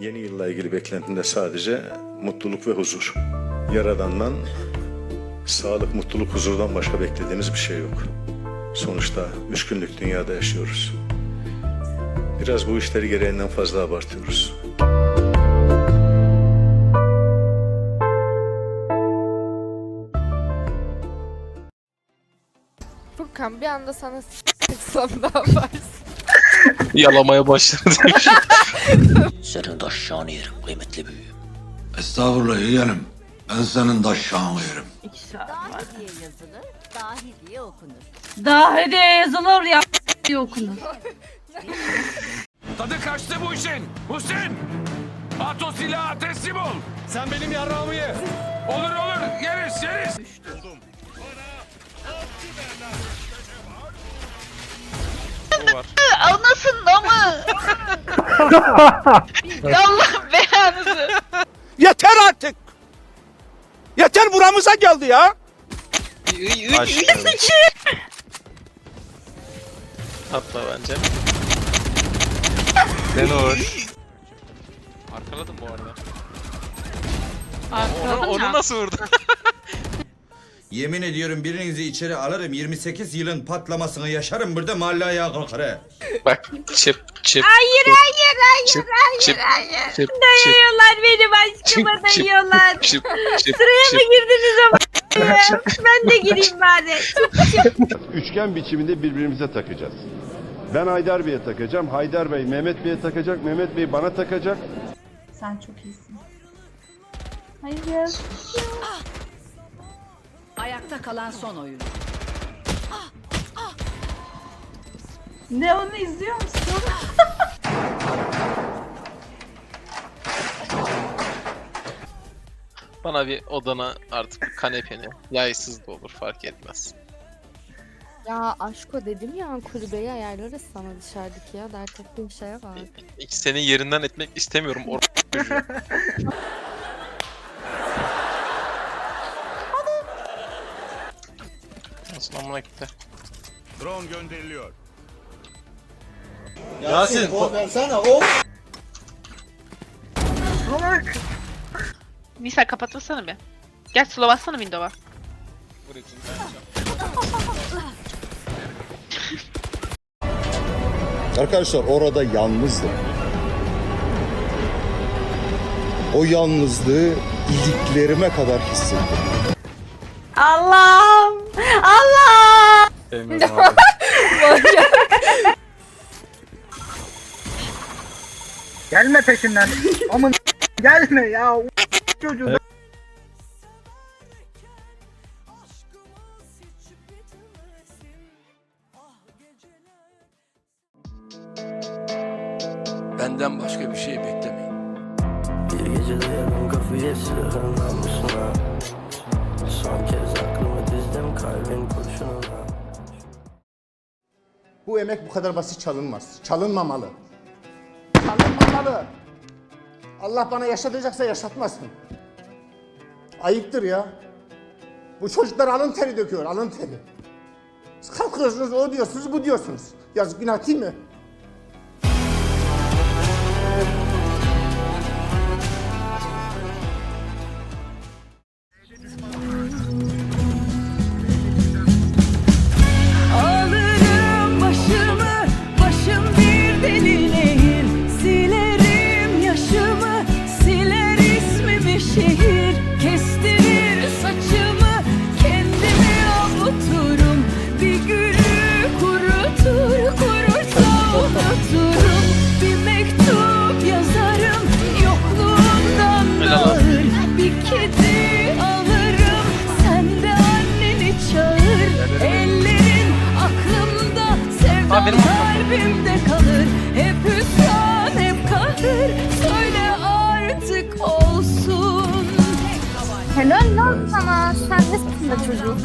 Yeni yılla ilgili beklentimde sadece mutluluk ve huzur. Yaradandan sağlık, mutluluk, huzurdan başka beklediğimiz bir şey yok. Sonuçta üç günlük dünyada yaşıyoruz. Biraz bu işleri gereğinden fazla abartıyoruz. Furkan bir anda sana sıksam ne yaparsın? Yalamaya başladı. Senin de aşağını yerim kıymetli büyüğüm. Estağfurullah yeğenim. Ben senin daşşağını yerim. Dahi diye yazılır, dahi diye okunur. Dahi diye yazılır ya diye okunur. Tadı kaçtı bu işin. Hüseyin! At o silahı teslim ol. Sen benim yarrağımı ye. Olur olur yeriz yeriz. var. Anasında mı? Allah belanızı. Yeter artık. Yeter buramıza geldi ya. Başlıyoruz. Atla bence. Denur. Arkaladım bu arada. Onu, onu nasıl vurdu? Yemin ediyorum birinizi içeri alırım 28 yılın patlamasını yaşarım burada mahalle ayağa kalkar he. Bak çıp çıp. Hayır hayır hayır Çıp hayır çıp hayır. çıp çıp Dayıyorlar beni başıma Çık, çık. dayıyorlar. çıp çıp Sıraya mı çıp. girdiniz ama? Ben de gireyim bari. üçgen biçiminde birbirimize takacağız. Ben Haydar Bey'e takacağım. Haydar Bey Mehmet Bey'e takacak. Mehmet Bey bana takacak. Sen çok iyisin. Hayır. Ayakta kalan son oyun. Ne onu izliyor musun? Bana bir odana artık kanepeni. Yaysız da olur fark etmez. Ya aşko dedim ya kulübeyi ayarlarız sana dışarıdaki ya dert ettiğin şeye bak. Hiç senin yerinden etmek istemiyorum. Or çocuğu. Nasıl amına gitti? Drone gönderiliyor. Yasin. Nisa kapatsana bir. Gel slow bassana window'a. Arkadaşlar orada yalnızdım. O yalnızlığı iliklerime kadar hissettim. Allah'ım! Allah! Sevmiyorum abi. Gelme peşinden. Aman gelme ya. Çocuğu. Benden başka bir şey beklemeyin. Bir gece dayanım kafayı silahın namusuna. Son kez kalbin kurşununa. Bu emek bu kadar basit çalınmaz. Çalınmamalı. Çalınmamalı. Allah bana yaşatacaksa yaşatmasın. Ayıptır ya. Bu çocuklar alın teri döküyor, alın teri. Kalkıyorsunuz, o diyorsunuz, bu diyorsunuz. Yazık günah değil mi? Sevdan benim kalbimde kalır Hep hüsran, hep kahır, söyle artık olsun. Helal lan sana. Sen nesin be çocuk?